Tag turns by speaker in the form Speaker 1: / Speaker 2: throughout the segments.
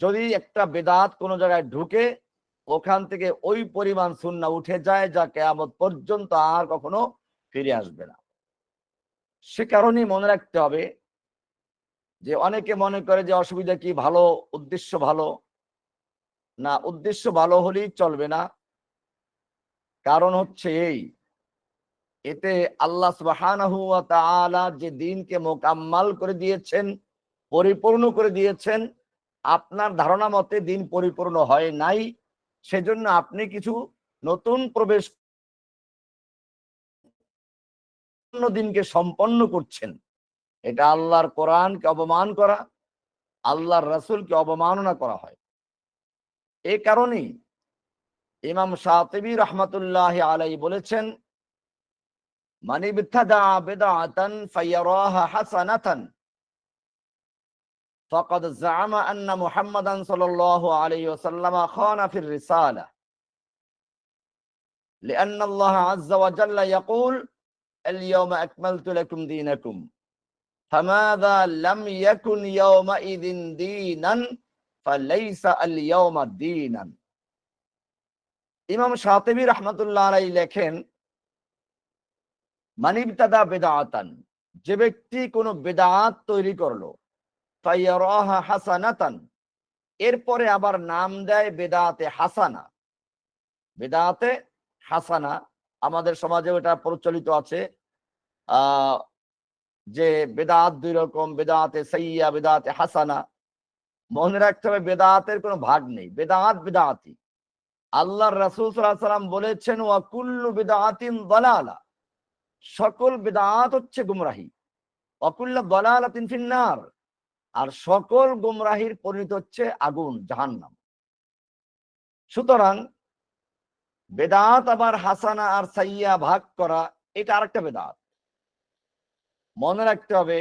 Speaker 1: যদি একটা বেদাত কোনো জায়গায় ঢুকে, ওখান থেকে ওই পরিমাণ সুন্না উঠে যায় যা কেয়ামত পর্যন্ত আর কখনো ফিরে আসবে না। সে কারণেই মনে রাখতে হবে যে অনেকে মনে করে যে অসুবিধা কি, ভালো, উদ্দেশ্য ভালো। না, উদ্দেশ্য ভালো হলেই চলবে না। কারণ হচ্ছে এই, এতে আল্লাহ তাআলা যে দিনকে মোকাম্মাল করে দিয়েছেন, পরিপূর্ণ করে দিয়েছেন আপনার ধারণা মতে দিন পরিপূর্ণ হয় নাই, সেজন্য আপনি কিছু নতুন প্রবেশ দিনকে সম্পন্ন করছেন। এটা আল্লাহর কোরআনকে অপমান করা, আল্লাহর রাসুলকে অবমাননা করা হয়। এ কারণেই ইমাম শাহতেবি রহমতুল্লাহ আলাই বলেছেন মানিবিথা ফাইয়া ফাইয়ারাহা হাসানাতান। فقد زعم أن محمدا صلى الله عليه وسلم خان في الرسالة لأن الله عز وجل يقول اليوم أكملت لكم دينكم فماذا لم يكن يومئذ دينا فليس اليوم دينا ইমাম শাতিবি রহমতুল্লাহ আলাই লেখেন মানিবতাদা বেদাতান যে ব্যক্তি কোনো বেদাত তৈরি করলো হাসানাতান। এরপরে আবার নাম দেয় বেদাতে হাসানা। বেদাতে হাসানা, আমাদের সমাজে এটা প্রচলিত আছে। যে বেদাত দুই রকম, বেদাতে সাইয়া বেদাতে হাসানা। মনে রাখতে হবে বেদাতের কোনো ভাগ নেই, বেদাত বেদাতি। আল্লাহ রাসূল সাল্লাম বলেছেন, ওয়া কুল্লু বিদআতিন দালালা সকল বেদাত হচ্ছে গুমরাহি। অকুল্লা দলালাতিন ফিন্নার আর সকল গুমরাহির পরিণত হচ্ছে আগুন, জাহান্নাম। সুতরাং বেদাত আবার হাসানা আর সাইয়া ভাগ করা, এটা আরেকটা বেদাত। মনে রাখতে হবে,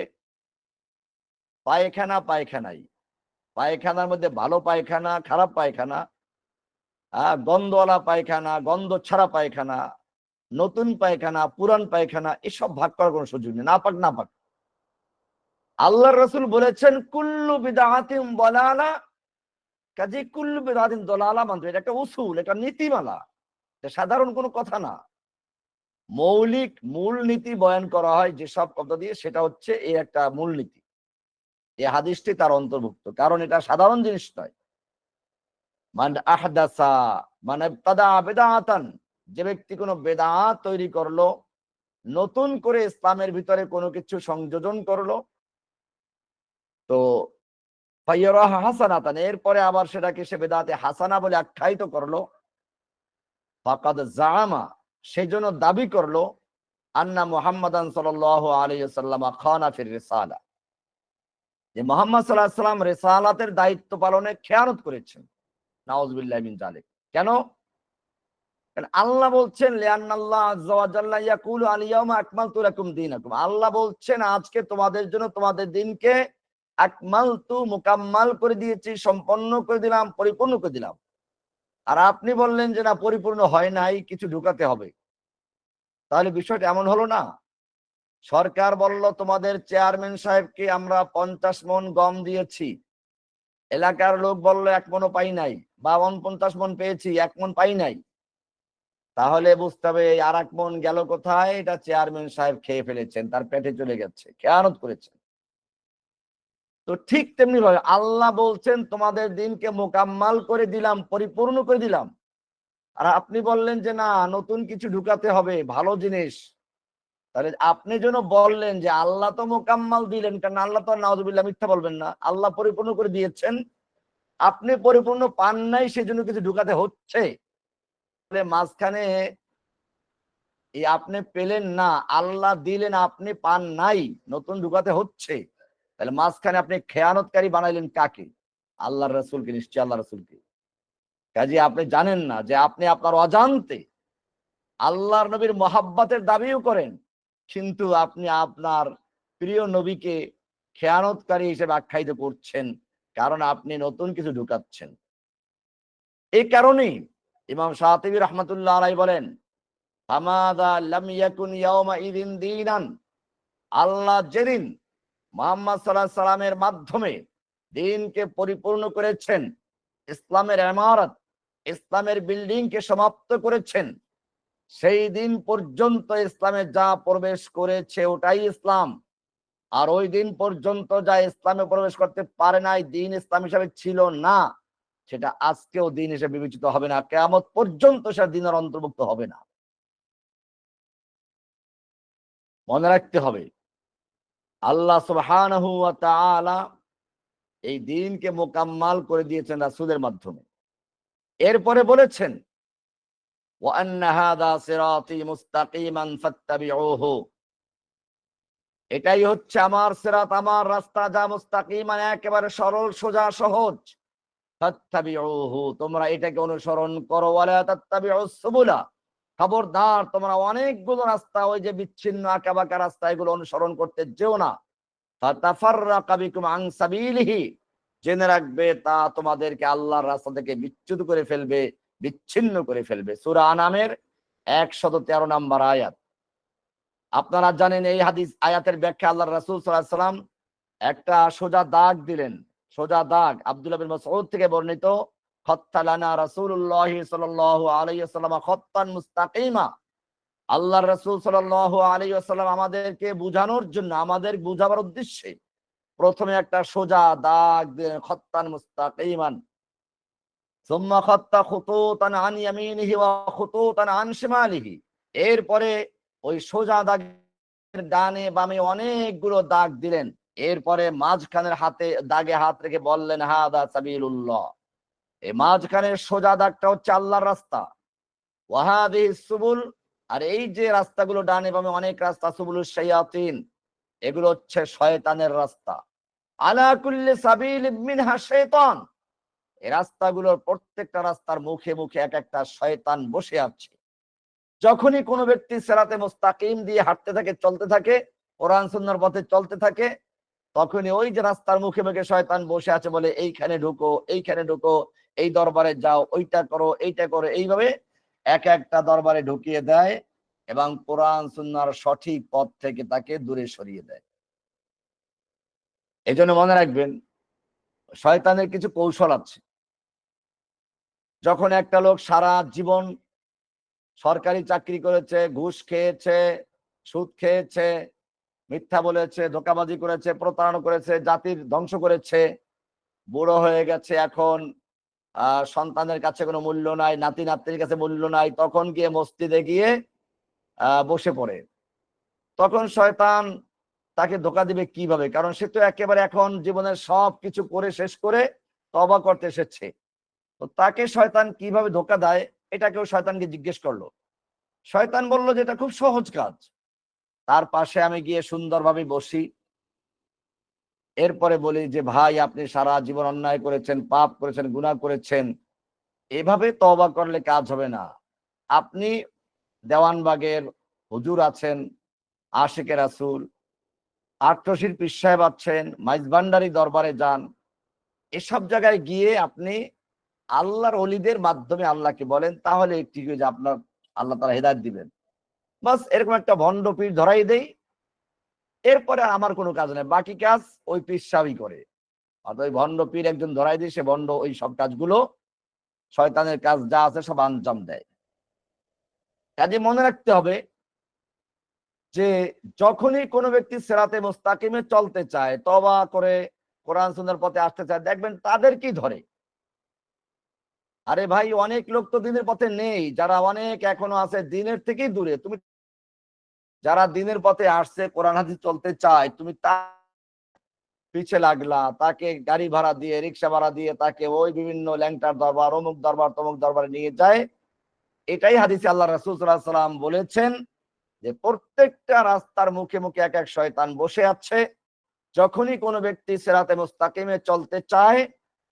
Speaker 1: পায়খানা পায়খানাই। পায়খানার মধ্যে ভালো পায়খানা, খারাপ পায়খানা আহ গন্ধওয়ালা পায়খানা গন্ধ ছাড়া পায়খানা, নতুন পায়খানা, পুরান পায়খানা, এসব ভাগ করার কোনো সুযোগ নেই। না পাক না পাক আল্লাহ রসুল বলেছেন, কুল্লু বিদাহাতিম বলালা কাজে কুল্লু বিদাহাতিম দলালা মানতে এটা একটা উসুল, এটা নীতিমালা। এটা সাধারণ কোনো কথা না। মৌলিক মূল নীতি বয়ান করা হয় যেসব কথা দিয়ে সেটা হচ্ছে এই একটা মূল নীতি এই হাদিসটি তার অন্তর্ভুক্ত। কারণ এটা সাধারণ জিনিস নয়। মান আহদাসা মানে তাদা বেদাতান যে ব্যক্তি কোনো বেদাত তৈরি করল, নতুন করে ইসলামের ভিতরে কোনো কিছু সংযোজন করল তো হাসানাতান, এরপরে আবার সেটাকে সে বেদাতে হাসানা বলে আখ্যায়িত করল। ফাকাদ জামা সেই জন্য দাবি করল, আন্না সাল্লাল্লাহু আলাইহি ওয়াসাল্লাম খানা ফির রিসালা। যে মোহাম্মদ সাল্লাল্লাহু সাল্লাম রিসালাতের দায়িত্ব পালনে খেয়ানত করেছেন। নাউজুবিল্লাহ মিন জালিক কেন? আল্লাহ বলছেন আল্লাহ বলছেন, আজকে তোমাদের জন্য তোমাদের দিনকে আকমাল তু মুকাম্মাল করে দিয়েছি, সম্পন্ন করে দিলাম, পরিপূর্ণ করে দিলাম। আর আপনি বললেন যে না, পরিপূর্ণ হয় নাই, কিছু ঢুকাতে হবে। তাহলে বিষয়টা এমন হলো না। সরকার বলল, তোমাদের চেয়ারম্যান সাহেবকে আমরা পঞ্চাশ মন গম দিয়েছি। এলাকার লোক বলল, এক মনও পাই নাই। বা পঞ্চাশ মন পেয়েছি, এক মন পাই নাই। তাহলে বুঝতে হবে আর এক মন গেল কোথায়? এটা চেয়ারম্যান সাহেব খেয়ে ফেলেছেন, তার পেটে চলে গেছে, খেয়ানত করেছেন। তো ঠিক তেমনি ভাবে আল্লাহ বলছেন, তোমাদের দিনকে মোকাম্মাল করে দিলাম, পরিপূর্ণ করে দিলাম। আর আপনি বললেন যে, না, নতুন কিছু ঢুকাতে হবে, ভালো জিনিস। তাহলে আপনি যেন বললেন যে, আল্লাহ তো মোকাম্মাল দিলেন, কারণ আল্লাহ তো নাওজবিল্লাহ মিথ্যা বলবেন না। আল্লাহ পরিপূর্ণ করে দিয়েছেন। আপনি পরিপূর্ণ পান নাই, সেজন্য কিছু ঢুকাতে হচ্ছে। মাঝখানে আপনি পেলেন না, আল্লাহ দিলেন, আপনি পান নাই, নতুন ঢুকাতে হচ্ছে। তাহলে মাঝখানে আপনি খেয়ানতকারী বানাইলেন কাকে? আল্লাহ রসুলকে নিশ্চয় আল্লাহ রসুলকে। কাজে আপনি জানেন না যে আপনি আপনার অজান্তে আল্লাহর নবীর মহাব্বাতের দাবিও করেন, কিন্তু আপনি আপনার প্রিয় নবীকে খেয়ানতকারী হিসেবে আখ্যায়িত করছেন, কারণ আপনি নতুন কিছু ঢুকাচ্ছেন। এই কারণেই ইমাম শাহতিবি রহমতুল্লাহ আলাই বলেন আল্লাহ যেদিন মোহাম্মদ সাল্লাহ সাল্লামের মাধ্যমে দিনকে পরিপূর্ণ করেছেন। ইসলামের এমারত ইসলামের বিল্ডিং কে সমাপ্ত করেছেন। সেই দিন পর্যন্ত ইসলামে যা প্রবেশ করেছে ওটাই ইসলাম। আর ওই দিন পর্যন্ত যা ইসলামে প্রবেশ করতে পারে নাই, দিন ইসলাম হিসাবে ছিল না, সেটা আজকেও দিন হিসেবে বিবেচিত হবে না কেমন পর্যন্ত সেটা দিনের অন্তর্ভুক্ত হবে না। মনে রাখতে হবে আল্লাহ সুবহানাহু ওয়া তাআলা এই দিনকে মোকাম্মাল করে দিয়েছেন রাসূলের মাধ্যমে। এরপরে বলেছেন, ওয়া আন্না হাদা সিরাতি মুস্তাকিমান ফাত্তাবিউহু। এটাই হচ্ছে আমার সিরাত, আমার রাস্তা যা মুস্তাকিম মানে একেবারে সরল, সোজা, সহজ। ফাত্তাবিউহু, তোমরা এটাকে অনুসরণ করো, ওয়ালা তাত্তাবিউস সুবুলা। খবরদার, তোমরা অনেকগুলো রাস্তা, ওই যে বিচ্ছিন্ন আঁকাবাঁকা রাস্তা, এগুলো অনুসরণ করতে যেও না। জেনে রাখবে তা তোমাদেরকে আল্লাহর রাস্তা থেকে বিচ্যুত করে ফেলবে, বিচ্ছিন্ন করে ফেলবে। সূরা আনামের 113 নম্বর আয়াত। আপনারা জানেন এই হাদিস, আয়াতের ব্যাখ্যা আল্লাহর রাসূল সাল্লাম একটা সোজা দাগ দিলেন। সোজা দাগ আব্দুল্লাহ থেকে বর্ণিত। খত্তালানা রাসূলুল্লাহ সাল্লাল্লাহু আলাইহি ওয়াসাল্লাম খত্তান মুস্তাকিমা। আল্লাহর রাসূল সাল্লাল্লাহু আলাইহি ওয়াসাল্লাম আমাদেরকে বুঝানোর জন্য, আমাদের বুঝাবার উদ্দেশ্যে প্রথমে একটা সোজা দাগ দিলেন খত্তান মুস্তাকিমান। সুম্মা খত্তা খুতুতান আন ইয়ামিনিহি ওয়া খুতুতান আন শিমালিহি। এরপরে ওই সোজা দাগের ডানে বামে অনেকগুলো দাগ দিলেন। এরপরে মাঝখানের হাতে, দাগে হাত রেখে বললেন, হাদা সাবিলুল্লাহ। এই মাঝখানের সোজা দাগটা হচ্ছে আল্লাহর রাস্তা। ওয়াহাদিহি সুবুল, আর এই যে রাস্তাগুলো ডানে বামে অনেক রাস্তা সুবুল শায়াতিন, এগুলো হচ্ছে শয়তানের রাস্তা। সাবিল এই রাস্তাগুলোর প্রত্যেকটা রাস্তার মুখে মুখে এক একটা শয়তান বসে আছে। যখনই কোনো ব্যক্তি সেরাতে মুস্তাকিম দিয়ে হাঁটতে থাকে, চলতে থাকে, কোরআন সুন্নাহর পথে চলতে থাকে, তখনই ওই যে রাস্তার মুখে মুখে শয়তান বসে আছে বলে, এইখানে ঢুকো এইখানে ঢুকো এই দরবারে যাও, ওইটা করো, এইটা করো, এইভাবে এক একটা দরবারে ঢুকিয়ে দেয় এবং কোরআন সুন্নার সঠিক পথ থেকে তাকে দূরে সরিয়ে দেয়। এই মনে রাখবেন, শয়তানের কিছু কৌশল আছে। যখন একটা লোক সারা জীবন সরকারি চাকরি করেছে, ঘুষ খেয়েছে, সুদ খেয়েছে, মিথ্যা বলেছে, ধোকাবাজি করেছে, প্রতারণা করেছে, জাতির ধ্বংস করেছে, বুড়ো হয়ে গেছে এখন সন্তানের কাছে কোনো মূল্য নাই নাতি নাতির কাছে মূল্য নাই, তখন গিয়ে মসজিদে গিয়ে বসে পড়ে। তখন শয়তান তাকে ধোকা দিবে কীভাবে? কারণ সে তো একেবারে এখন জীবনের সব কিছু করে, শেষ করে তবা করতে এসেছে। তো তাকে শয়তান কীভাবে ধোকা দেয় এটা কেউ শয়তানকে জিজ্ঞেস করল। শয়তান বলল যে, এটা খুব সহজ কাজ। তার পাশে আমি গিয়ে সুন্দরভাবে বসি। এরপরে বলি যে, ভাই, আপনি সারা জীবন অন্যায় করেছেন, পাপ করেছেন, গুনাহ করেছেন। এভাবে তওবা করলে কাজ হবে না। আপনি দেওয়ানবাগের হুজুর আছেন আশিকের রাসূল আট্টশির পীর সাহেব আছেন মাইজভান্ডারি দরবারে যান। এসব জায়গায় গিয়ে আপনি আল্লাহর অলিদের মাধ্যমে আল্লাহকে বলেন, তাহলে ঠিক যে আপনার আল্লাহ তারা হেদায়ত দিবেন। বাস, এরকম একটা ভণ্ড পীর ধরাই দেই এরপরে আমার কোনো কাজ নেই। বাকি কাজ ওই পীর সাহেবই করে। অর্থাৎ ওই ভণ্ড পীর একজন ধরাই দিয়ে সে ভণ্ড ওই সব কাজগুলো, শয়তানের কাজ যা আছে সব আঞ্জাম দেয়। কাজে মনে রাখতে হবে যে, যখনই কোনো ব্যক্তি সেরাতে মোস্তাকিমে চলতে চায় তবা করে কোরআন সুন্দর পথে আসতে চায়, দেখবেন তাদেরকেই ধরে? আরে ভাই, অনেক লোক তো দিনের পথে নেই, যারা অনেক এখনও আছে দিনের থেকেই দূরে। তুমি যারা দিনের পথে আসছে, কোরআন হাদিস চলতে চায়, তুমি তা পিছে লাগলা, তাকে গাড়ি ভাড়া দিয়ে, রিক্সা ভাড়া দিয়ে তাকে ওই বিভিন্ন ল্যাংটার দরবার, অমুক দরবার, তমুক দরবারে নিয়ে যায়। এটাই হাদিসে আল্লাহ রাসূল বলেছেন যে, প্রত্যেকটা রাস্তার মুখে মুখে এক এক শয়তান বসে আছে। যখনই কোনো ব্যক্তি সেরাতে মুস্তাকিমে চলতে চায়,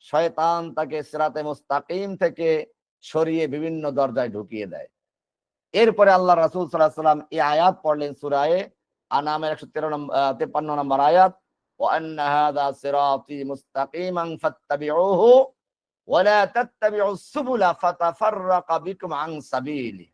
Speaker 1: শয়তান তাকে সেরাতে মুস্তাকিম থেকে সরিয়ে বিভিন্ন দরজায় ঢুকিয়ে দেয়। এরপরে আল্লাহ রাসূল সাল্লাল্লাহু আলাইহি সাল্লাম এই আয়াত পড়লেন সূরায়ে আনামের 113 নম্বর 53 নম্বর আয়াত وأن هذا صراطي مستقيما فاتبعوه ولا تتبعوا السبل فتفرق بكم عن سبيله